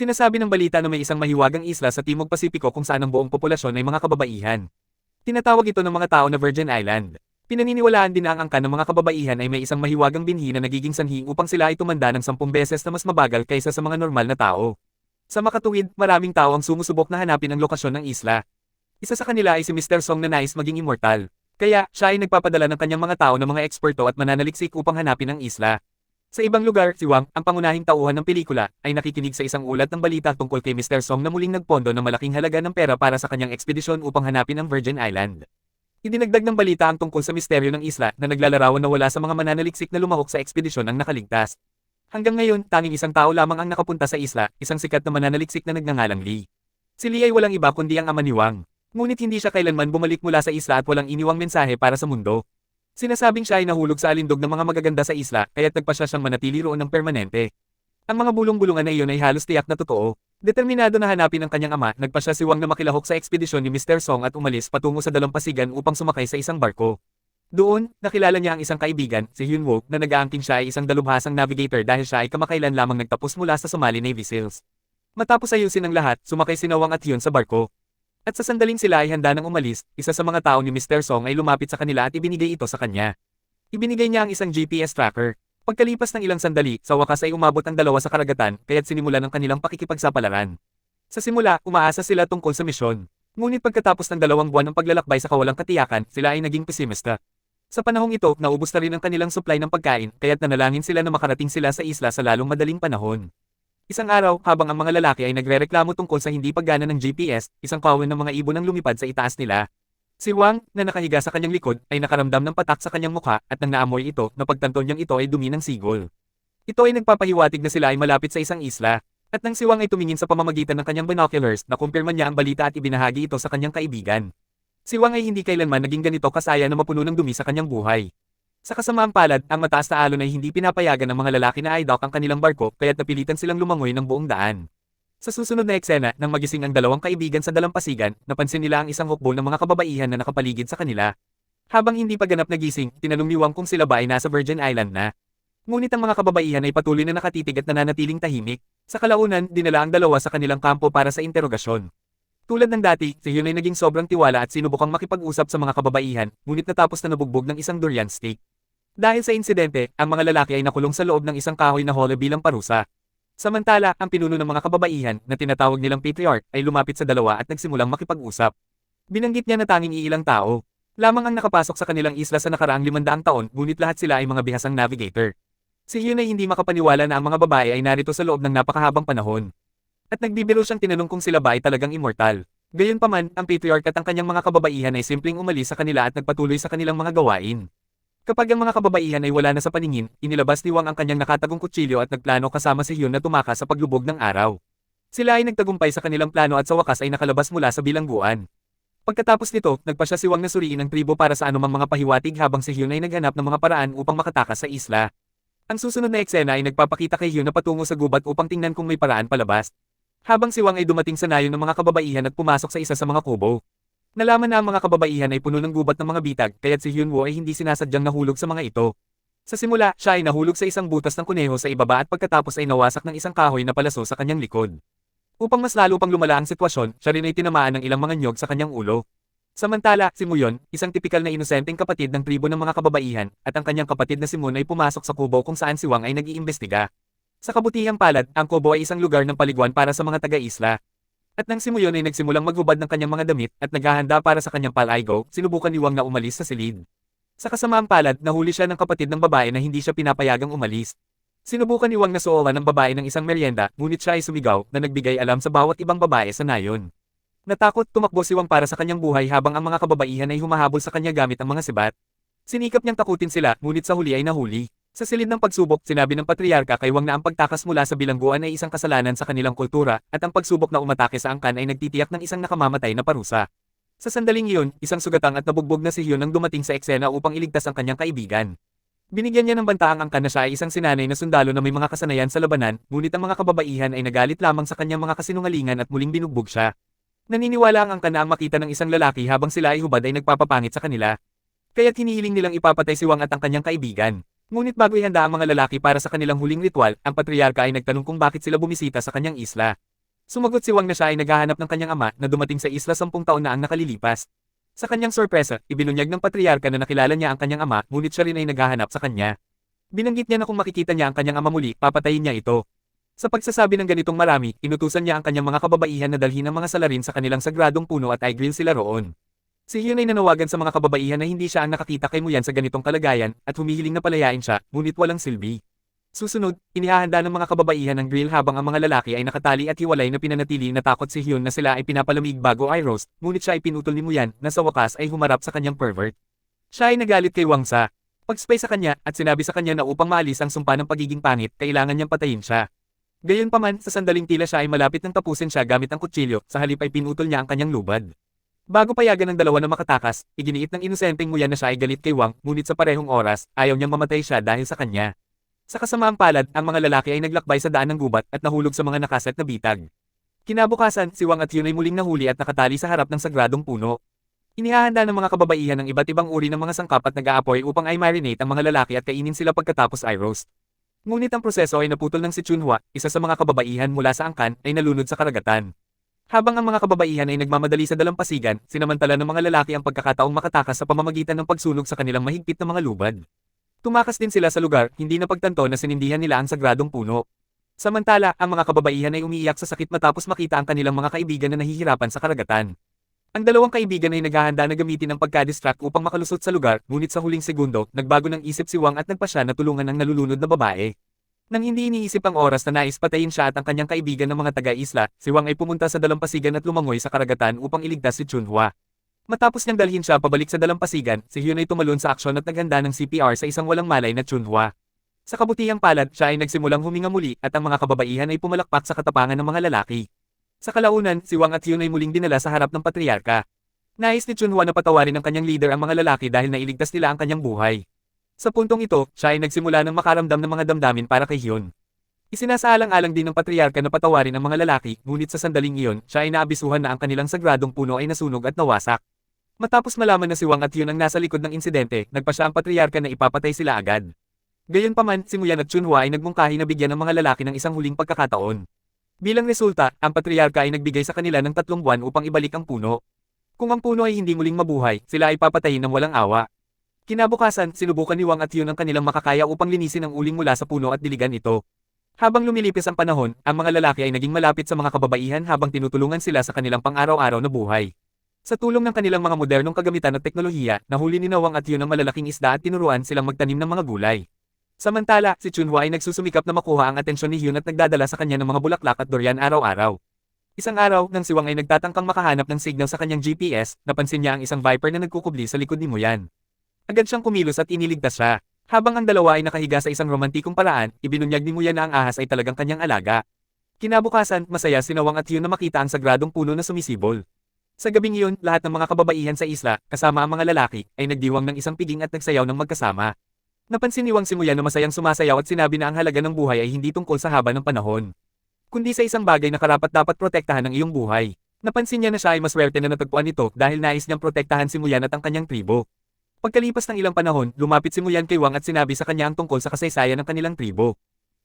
Sinasabi ng balita na may isang mahiwagang isla sa Timog Pasipiko kung saan ang buong populasyon ay mga kababaihan. Tinatawag ito ng mga tao na Virgin Island. Pinaniniwalaan din na ang angkan ng mga kababaihan ay may isang mahiwagang binhi na nagiging sanhi upang sila ay tumanda ng sampung beses na mas mabagal kaysa sa mga normal na tao. Sa makatuwid, maraming tao ang sumusubok na hanapin ang lokasyon ng isla. Isa sa kanila ay si Mr. Song na nais maging immortal. Kaya, siya ay nagpapadala ng kanyang mga tao ng mga eksperto at mananaliksik upang hanapin ang isla. Sa ibang lugar, si Wang, ang pangunahing tauhan ng pelikula, ay nakikinig sa isang ulat ng balita tungkol kay Mr. Song na muling nagpondo ng malaking halaga ng pera para sa kanyang ekspedisyon upang hanapin ang Virgin Island. Idinagdag ng balita ang tungkol sa misteryo ng isla na naglalarawan na wala sa mga mananaliksik na lumahok sa ekspedisyon ang nakaligtas. Hanggang ngayon, tanging isang tao lamang ang nakapunta sa isla, isang sikat na mananaliksik na nagngangalang Lee. Si Lee ay walang iba kundi ang ama ni Wang. Ngunit hindi siya kailanman bumalik mula sa isla at walang iniwang mensahe para sa mundo. Sinasabing siya ay nahulog sa alindog ng mga magaganda sa isla, kaya't nagpa siya siyang manatili roon ng permanente. Ang mga bulong-bulungan na iyon ay halos tiyak na totoo. Determinado na hanapin ang kanyang ama, nagpa siya si Wang na makilahok sa ekspedisyon ni Mr. Song at umalis patungo sa dalampasigan upang sumakay sa isang barko. Doon, nakilala niya ang isang kaibigan, si Hyun Wook, na nag-aangking siya ay isang dalubhasang navigator dahil siya ay kamakailan lamang nagtapos mula sa Somali Navy SEALs. Matapos ayusin ang lahat, sumakay si Wang at Hyun sa barko. At sa sandaling sila ay handa nang umalis, isa sa mga tao ni Mr. Song ay lumapit sa kanila at ibinigay ito sa kanya. Ibinigay niya ang isang GPS tracker. Pagkalipas ng ilang sandali, sa wakas ay umabot ang dalawa sa karagatan, kaya't sinimula ng kanilang pakikipagsapalaran. Sa simula, umaasa sila tungkol sa misyon. Ngunit pagkatapos ng dalawang buwan ng paglalakbay sa kawalang katiyakan, sila ay naging pesimista. Sa panahong ito, naubos na rin ang kanilang supply ng pagkain, kaya't nanalangin sila na makarating sila sa isla sa lalong madaling panahon. Isang araw, habang ang mga lalaki ay nagrereklamo tungkol sa hindi paggana ng GPS, isang kawin ng mga ibon ang lumipad sa itaas nila. Si Wang, na nakahiga sa kanyang likod, ay nakaramdam ng patak sa kanyang mukha at nang naamoy ito, napagtanto niyang ito ay dumi ng sigol. Ito ay nagpapahiwatig na sila ay malapit sa isang isla. At nang si Wang ay tumingin sa pamamagitan ng kanyang binoculars, nakumpirma niya ang balita at ibinahagi ito sa kanyang kaibigan. Si Wang ay hindi kailanman naging ganito kasaya na mapuno ng dumi sa kanyang buhay. Sa kasamaang palad, ang mataas na alon ay hindi pinapayagan ng mga lalaki na i-dock ang kanilang barko, kaya't napilitan silang lumangoy ng buong daan. Sa susunod na eksena, nang magising ang dalawang kaibigan sa dalampasigan, napansin nila ang isang hukbo ng mga kababaihan na nakapaligid sa kanila. Habang hindi pa ganap nagising, tinanong ni Wang kung sila ba ay nasa Virgin Island na. Ngunit ang mga kababaihan ay patuloy na nakatitig at nananatiling tahimik. Sa kalaunan, dinala ang dalawa sa kanilang kampo para sa interogasyon. Tulad ng dati, si Hyun ay naging sobrang tiwala at sinubukang makipag-usap sa mga kababaihan, ngunit natapos na nabugbog ng isang durian steak. Dahil sa insidente, ang mga lalaki ay nakulong sa loob ng isang kahoy na hole bilang parusa. Samantala, ang pinuno ng mga kababaihan, na tinatawag nilang patriarch, ay lumapit sa dalawa at nagsimulang makipag-usap. Binanggit niya na tanging iilang tao. Lamang ang nakapasok sa kanilang isla sa nakaraang limandaang taon, ngunit lahat sila ay mga bihasang navigator. Si Hyun ay hindi makapaniwala na ang mga babae ay narito sa loob ng napakahabang panahon. At nagbibiro siyang tinanong kung sila ba ay talagang immortal. Gayunpaman, ang patriarch at ang kanyang mga kababaihan ay simpleng umalis sa kanila at nagpatuloy sa kanilang mga gawain. Kapag ang mga kababaihan ay wala na sa paningin, inilabas ni Wang ang kanyang nakatagong kutsilyo at nagplano kasama si Hyun na tumakas sa paglubog ng araw. Sila ay nagtagumpay sa kanilang plano at sa wakas ay nakalabas mula sa bilangguan. Pagkatapos nito, nagpa siya si Wang na suriin ang tribo para sa anumang mga pahiwatig habang si Hyun ay naghanap ng mga paraan upang makatakas sa isla. Ang susunod na eksena ay nagpapakita kay Hyun na patungo sa gubat upang tingnan kung may paraan palabas. Habang si Wang ay dumating sa nayon ng mga kababaihan at pumasok sa isa sa mga kubo. Nalaman na ang mga kababaihan ay puno ng gubat ng mga bitag, kaya't si Hyunwoo ay hindi sinasadyang nahulog sa mga ito. Sa simula, siya ay nahulog sa isang butas ng kuneho sa ibaba at pagkatapos ay nawasak ng isang kahoy na palaso sa kanyang likod. Upang mas lalo pang lumala ang sitwasyon, siya rin ay tinamaan ng ilang mga nyog sa kanyang ulo. Samantala, si Muyon, isang tipikal na inosenteng kapatid ng tribo ng mga kababaihan, at ang kanyang kapatid na si Moon ay pumasok sa kubo kung saan si Wang ay nag-iimbestiga. Sa kabutihang palad, ang kubo ay isang lugar ng paliguan para sa mga taga-isla. At nang si Muyon ay nagsimulang maghubad ng kanyang mga damit at naghahanda para sa kanyang palaygo, sinubukan ni Wang na umalis sa silid. Sa kasamaang palad, nahuli siya ng kapatid ng babae na hindi siya pinapayagang umalis. Sinubukan ni Wang na suowan ng babae ng isang merienda, ngunit siya ay sumigaw na nagbigay alam sa bawat ibang babae sa nayon. Natakot tumakbo si Wang para sa kanyang buhay habang ang mga kababaihan ay humahabol sa kanya gamit ang mga sibat. Sinikap niyang takutin sila, ngunit sa huli ay nahuli. Sa silid ng pagsubok, sinabi ng patriarka kay Wang na ang pagtakas mula sa bilangguan ay isang kasalanan sa kanilang kultura, at ang pagsubok na umatake sa angkan ay nagtitiyak ng isang nakamamatay na parusa. Sa sandaling iyon, isang sugatang at nabugbog na si Hyun ang dumating sa eksena upang iligtas ang kanyang kaibigan. Binigyan niya ng banta ang angkan na siya ay isang sinanay na sundalo na may mga kasanayan sa labanan, ngunit ang mga kababaihan ay nagalit lamang sa kanyang mga kasinungalingan at muling binugbog siya. Naniniwala ang angkan na ang makita ng isang lalaki habang sila ay hubad ay nagpapapangit sa kanila. Kaya't hinihiling nilang ipapatay si Wang at ang kanyang kaibigan. Ngunit bago ihanda ang mga lalaki para sa kanilang huling ritual, ang patriarka ay nagtanong kung bakit sila bumisita sa kanyang isla. Sumagot si Wang na siya ay naghahanap ng kanyang ama na dumating sa isla sampung taon na ang nakalilipas. Sa kanyang sorpresa, ibinunyag ng patriarka na nakilala niya ang kanyang ama ngunit siya rin ay naghahanap sa kanya. Binanggit niya na kung makikita niya ang kanyang ama muli, papatayin niya ito. Sa pagsasabi ng ganitong marami, inutusan niya ang kanyang mga kababaihan na dalhin ang mga salarin sa kanilang sagradong puno at i-grill sila roon. Si Hyun ay nanawagan sa mga kababaihan na hindi siya ang nakakita kay Muyan sa ganitong kalagayan at humihiling na palayain siya, ngunit walang silbi. Susunod, inihahanda ng mga kababaihan ng grill habang ang mga lalaki ay nakatali at hiwalay na pinanatili na takot si Hyun na sila ay pinapalamig bago ay roast, ngunit siya ay pinutol ni Muyan na sa wakas ay humarap sa kanyang pervert. Siya ay nagalit kay Wang Sa. Pag-spy sa kanya at sinabi sa kanya na upang maalis ang sumpa ng pagiging pangit, kailangan niyang patayin siya. Gayunpaman, sa sandaling tila siya ay malapit ng tapusin siya gamit ang kutsilyo, sa halip ay pinutol niya ang kanyang lubad. Bago payagan ng dalawa na makatakas, iginiit ng inosenteng Muyan na siya ay galit kay Wang, ngunit sa parehong oras, ayaw niyang mamatay siya dahil sa kanya. Sa kasamaang palad, ang mga lalaki ay naglakbay sa daan ng gubat at nahulog sa mga nakaset na bitag. Kinabukasan, si Wang at Yun ay muling nahuli at nakatali sa harap ng sagradong puno. Inihahanda ng mga kababaihan ng iba't ibang uri ng mga sangkap at nag-aapoy upang ay marinate ang mga lalaki at kainin sila pagkatapos ay roast. Ngunit ang proseso ay naputol ng si Chunhua, isa sa mga kababaihan mula sa angkan, ay nalunod sa karagatan. Habang ang mga kababaihan ay nagmamadali sa dalampasigan, sinamantala ng mga lalaki ang pagkakataong makatakas sa pamamagitan ng pagsunog sa kanilang mahigpit na mga lubad. Tumakas din sila sa lugar, hindi napagtanto na sinindihan nila ang sagradong puno. Samantala, ang mga kababaihan ay umiiyak sa sakit matapos makita ang kanilang mga kaibigan na nahihirapan sa karagatan. Ang dalawang kaibigan ay naghahanda na gamitin ang pagka-distract upang makalusot sa lugar, ngunit sa huling segundo, nagbago ng isip si Wang at nagpasya na tulungan ang nalulunod na babae. Nang hindi iniisip ang oras na nais patayin siya at ang kanyang kaibigan ng mga taga-isla, si Wang ay pumunta sa dalampasigan at lumangoy sa karagatan upang iligtas si Chunhua. Matapos niyang dalhin siya pabalik sa dalampasigan, si Hyun ay tumalon sa aksyon at naghanda ng CPR sa isang walang malay na Chunhua. Sa kabutihang palad, siya ay nagsimulang huminga muli at ang mga kababaihan ay pumalakpak sa katapangan ng mga lalaki. Sa kalaunan, si Wang at Hyun ay muling dinala sa harap ng patriarka. Nais ni Chunhua na patawarin ng kanyang leader ang mga lalaki dahil nailigtas nila ang kanyang buhay. Sa puntong ito, siya ay nagsimula ng makaramdam ng mga damdamin para kay Hyun. Isinasaalang-alang din ng patriarka na patawarin ang mga lalaki, ngunit sa sandaling iyon, siya ay naabisuhan na ang kanilang sagradong puno ay nasunog at nawasak. Matapos malaman na si Wang at Hyun ang nasa likod ng insidente, nagpa siya ang patriarka na ipapatay sila agad. Gayunpaman, si Muyan at Chunhua ay nagmungkahi na bigyan ng mga lalaki ng isang huling pagkakataon. Bilang resulta, ang patriarka ay nagbigay sa kanila ng tatlong buwan upang ibalik ang puno. Kung ang puno ay hindi muling mabuhay, sila ay papatayin ng walang awa. Kinabukasan, sinubukan ni Wang at Hyun ang kanilang makakaya upang linisin ang uling mula sa puno at diligan ito. Habang lumilipis ang panahon, ang mga lalaki ay naging malapit sa mga kababaihan habang tinutulungan sila sa kanilang pang-araw-araw na buhay. Sa tulong ng kanilang mga modernong kagamitan at teknolohiya, nahuli ni Nawang at Hyun ang malalaking isda at tinuruan silang magtanim ng mga gulay. Samantala, si Chunhua ay nagsusumikap na makuha ang atensyon ni Hyun at nagdadala sa kanya ng mga bulaklak at durian araw-araw. Isang araw, nang si Wang ay nagtatangkang makahanap ng signal sa kanyang GPS, napansin niya ang isang viper na nagkukubli sa likod ni Muyan. Agad siyang kumilos at iniligtas siya. Habang ang dalawa ay nakahiga sa isang romantikong paraan, ibinunyag ni Muyan na ang ahas ay talagang kanyang alaga. Kinabukasan, masaya si Nawang at Hyun na makita ang sagradong puno na sumisibol. Sa gabing iyon, lahat ng mga kababaihan sa isla, kasama ang mga lalaki, ay nagdiwang ng isang piging at nagsayaw ng magkasama. Napansin ni Wang si Muyan na masayang sumasayaw at sinabi na ang halaga ng buhay ay hindi tungkol sa haba ng panahon. Kundi sa isang bagay na karapat dapat protektahan ng iyong buhay. Napansin niya na siya ay maswerte na natagpuan ito dahil nais niyang protektahan si Muyan at ang kanyang tribo. Pagkalipas ng ilang panahon, lumapit si Muyan kay Wang at sinabi sa kanya ang tungkol sa kasaysayan ng kanilang tribo.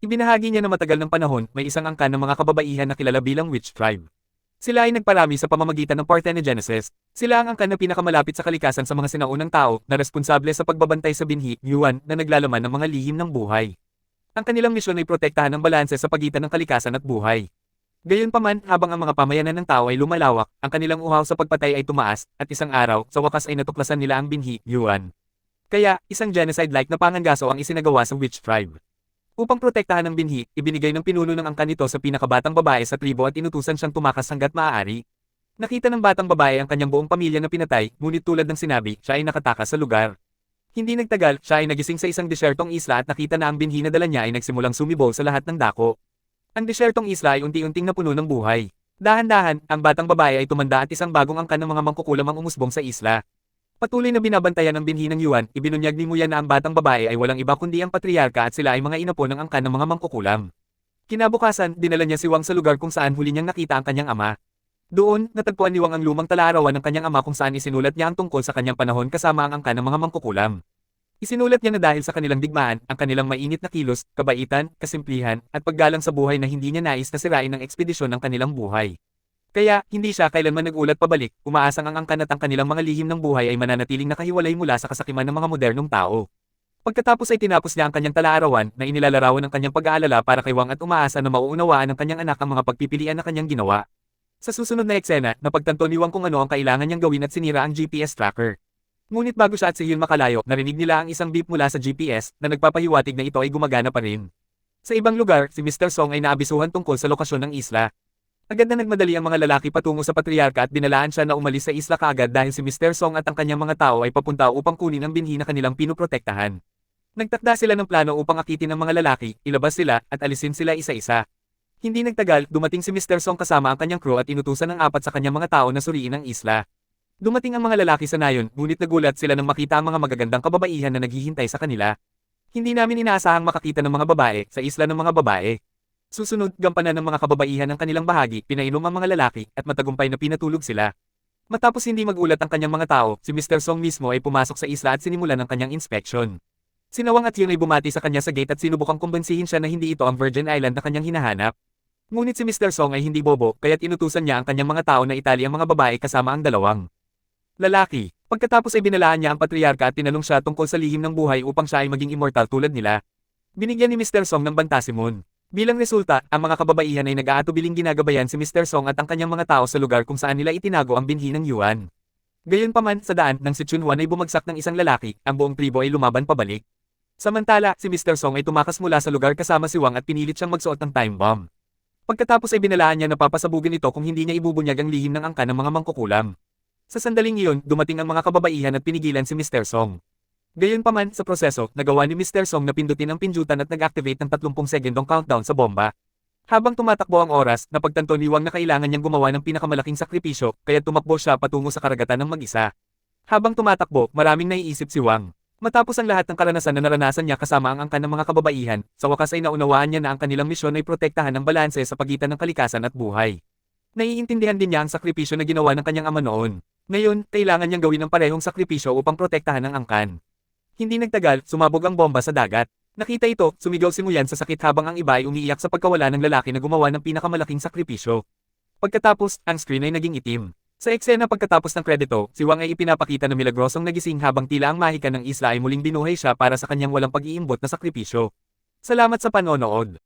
Ibinahagi niya na matagal ng panahon, may isang angkan ng mga kababaihan na kilala bilang Witch Tribe. Sila ay nagparami sa pamamagitan ng parthenogenesis. Sila ang angkan na pinakamalapit sa kalikasan sa mga sinaunang tao na responsable sa pagbabantay sa binhi, yuan, na naglalaman ng mga lihim ng buhay. Ang kanilang misyon ay protektahan ng balanse sa pagitan ng kalikasan at buhay. Gayunpaman, habang ang mga pamayanan ng tao ay lumalawak, ang kanilang uhaw sa pagpatay ay tumaas, at isang araw, sa wakas ay natuklasan nila ang binhi, Yuan. Kaya, isang genocide-like na pangangaso ang isinagawa sa Witch Tribe. Upang protektahan ng binhi, ibinigay ng pinuno ng angkan nito sa pinakabatang babae sa tribo at inutusan siyang tumakas hanggat maaari. Nakita ng batang babae ang kanyang buong pamilya na pinatay, ngunit tulad ng sinabi, siya ay nakatakas sa lugar. Hindi nagtagal, siya ay nagising sa isang desyertong isla at nakita na ang binhi na dala niya ay nagsimulang sumibol sa lahat ng dako. Ang desyertong isla ay unti-unting napuno ng buhay. Dahan-dahan, ang batang babae ay tumanda at isang bagong angkan ng mga mangkukulam ang umusbong sa isla. Patuloy na binabantayan ng binhi ng Yuan, ibinunyag ni Muyan na ang batang babae ay walang iba kundi ang patriarka at sila ay mga inapo ng angkan ng mga mangkukulam. Kinabukasan, dinala niya si Wang sa lugar kung saan huli niyang nakita ang kanyang ama. Doon, natagpuan ni Wang ang lumang talarawan ng kanyang ama kung saan isinulat niya ang tungkol sa kanyang panahon kasama ang angkan ng mga mangkukulam. Isinulat niya na dahil sa kanilang digmaan, ang kanilang mainit na kilos, kabaitan, kasimplihan, at paggalang sa buhay na hindi niya nais na sirain ng ekspedisyon ng kanilang buhay. Kaya, hindi siya kailanman nagulat pabalik, umaasang ang angkan at ang kanilang mga lihim ng buhay ay mananatiling nakahiwalay mula sa kasakiman ng mga modernong tao. Pagkatapos ay tinapos niya ang kanyang talaarawan na inilalarawan ng kanyang pag-aalala para kay Wang at umaasa na mauunawaan ng kanyang anak ang mga pagpipilian na kanyang ginawa. Sa susunod na eksena, napagtanto ni Wang kung ano ang kailangan niyang gawin at sinira ang GPS tracker. Ngunit bago siya at si Hyun makalayo, narinig nila ang isang beep mula sa GPS na nagpapahiwatig na ito ay gumagana pa rin. Sa ibang lugar, si Mr. Song ay naabisuhan tungkol sa lokasyon ng isla. Agad na nagmadali ang mga lalaki patungo sa patriarka at binalaan siya na umalis sa isla kaagad dahil si Mr. Song at ang kanyang mga tao ay papunta upang kunin ang binhi na kanilang pinuprotektahan. Nagtakda sila ng plano upang akitin ang mga lalaki, ilabas sila, at alisin sila isa-isa. Hindi nagtagal, dumating si Mr. Song kasama ang kanyang crew at inutusan ng apat sa kanyang mga tao na suriin ang isla. Dumating ang mga lalaki sa nayon, ngunit nagulat sila nang makita ang mga magagandang kababaihan na naghihintay sa kanila. Hindi namin inaasahang makakita ng mga babae sa isla ng mga babae. Susunod, gampanan ng mga kababaihan ng kanilang bahagi, pinainom ang mga lalaki, at matagumpay na pinatulog sila. Matapos hindi magulat ang kanyang mga tao, si Mr. Song mismo ay pumasok sa isla at sinimulan ang kanyang inspection. Sinawang at yun ay bumati sa kanya sa gate at sinubukang kumbensihin siya na hindi ito ang Virgin Island na kanyang hinahanap. Ngunit si Mr. Song ay hindi bobo, kaya't inutusan niya ang kanyang mga tao na itali ang mga babae kasama ang dalawang lalaki. Pagkatapos ay binalaan niya ang patriarka at tinanong siya tungkol sa lihim ng buhay upang siya ay maging immortal tulad nila. Binigyan ni Mr. Song ng bantasimon. Bilang resulta, ang mga kababaihan ay nag-aatubiling ginagabayan si Mr. Song at ang kanyang mga tao sa lugar kung saan nila itinago ang binhi ng Yuan. Gayunpaman, sa daan, nang si Chunwan ay bumagsak ng isang lalaki, ang buong tribo ay lumaban pabalik. Samantala, si Mr. Song ay tumakas mula sa lugar kasama si Wang at pinilit siyang magsuot ng time bomb. Pagkatapos ay binalaan niya na papasabugin ito kung hindi niya ibubunyag ang lihim ng angka ng mga mangkukulam. Sa sandaling iyon, dumating ang mga kababaihan at pinigilan si Mr. Song. Gayunpaman, sa proseso, nagawa ni Mr. Song na pindutin ang pinjutan at nag-activate ng 30 segundong countdown sa bomba. Habang tumatakbo ang oras, napagtanto ni Wang na kailangan niyang gumawa ng pinakamalaking sakripisyo, kaya tumakbo siya patungo sa karagatan ng mag-isa. Habang tumatakbo, maraming naiisip si Wang. Matapos ang lahat ng karanasan na naranasan niya kasama ang angkan ng mga kababaihan, sa wakas ay naunawaan niya na ang kanilang misyon ay protektahan ang balanse sa pagitan ng kalikasan at buhay. Naiintindihan din niya ang sakripisyo na ginawa ng kanyang ama noon. Ngayon, kailangan niyang gawin ang parehong sakripisyo upang protektahan ang angkan. Hindi nagtagal, sumabog ang bomba sa dagat. Nakita ito, sumigaw si Nguyen sa sakit habang ang iba ay umiiyak sa pagkawala ng lalaki na gumawa ng pinakamalaking sakripisyo. Pagkatapos, ang screen ay naging itim. Sa eksena pagkatapos ng kredito, si Wang ay ipinapakita na milagrosong nagising habang tila ang mahika ng isla ay muling binuhay siya para sa kanyang walang pag-iimbot na sakripisyo. Salamat sa panonood.